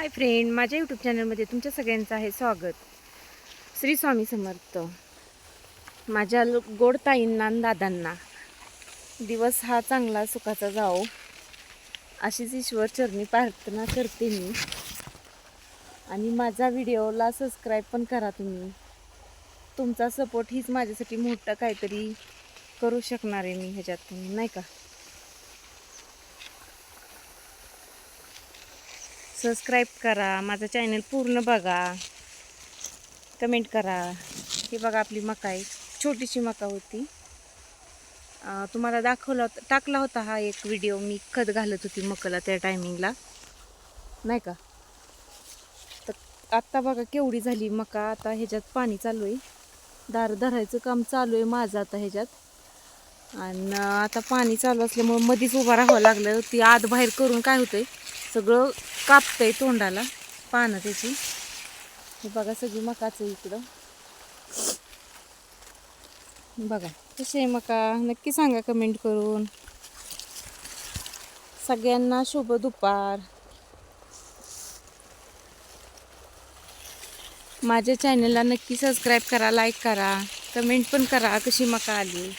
Hi friend माझ्या YouTube चॅनलमध्ये तुमच्या सगळ्यांचं आहे स्वागत. श्री स्वामी समर्थ. माझ्या लो- गोड ताईंना आणि दादांना दिवस हा चांगला सुखाचा जाओ अशीच ईश्वर चरणी प्रार्थना करते मी. आणि माझा व्हिडिओला सबस्क्राईब पण करा तुम्ही. तुमचा सपोर्ट हीच माझ्यासाठी मोठं काहीतरी करू शकणार आहे मी ह्याच्यातून नाही का? सबस्क्राईब करा माझं चॅनल पूर्ण बघा. कमेंट करा. ही बघा आपली मका आहे. छोटीशी मका होती. तुम्हाला दाखवला होता टाकला होता हा एक व्हिडिओ मी खत घालत होती मकाला त्या टायमिंगला नाही का? तर आत्ता बघा केवढी झाली मका. आता ह्याच्यात पाणी चालू आहे. दार धरायचं काम चालू आहे माझं आता ह्याच्यात. आणि आता पाणी चालू असल्यामुळं मधीच उभा राहावं लागलं. ती आत बाहेर करून काय होतं सगळं कापतंय तोंडाला पानं त्याची. हे बघा सगळी मकाचं इकडं. बघा कशी आहे मका? नक्की सांगा कमेंट करून. सगळ्यांना शुभ दुपार. माझ्या चॅनलला नक्की सबस्क्राईब करा लाईक करा कमेंट पण करा कशी मका आली.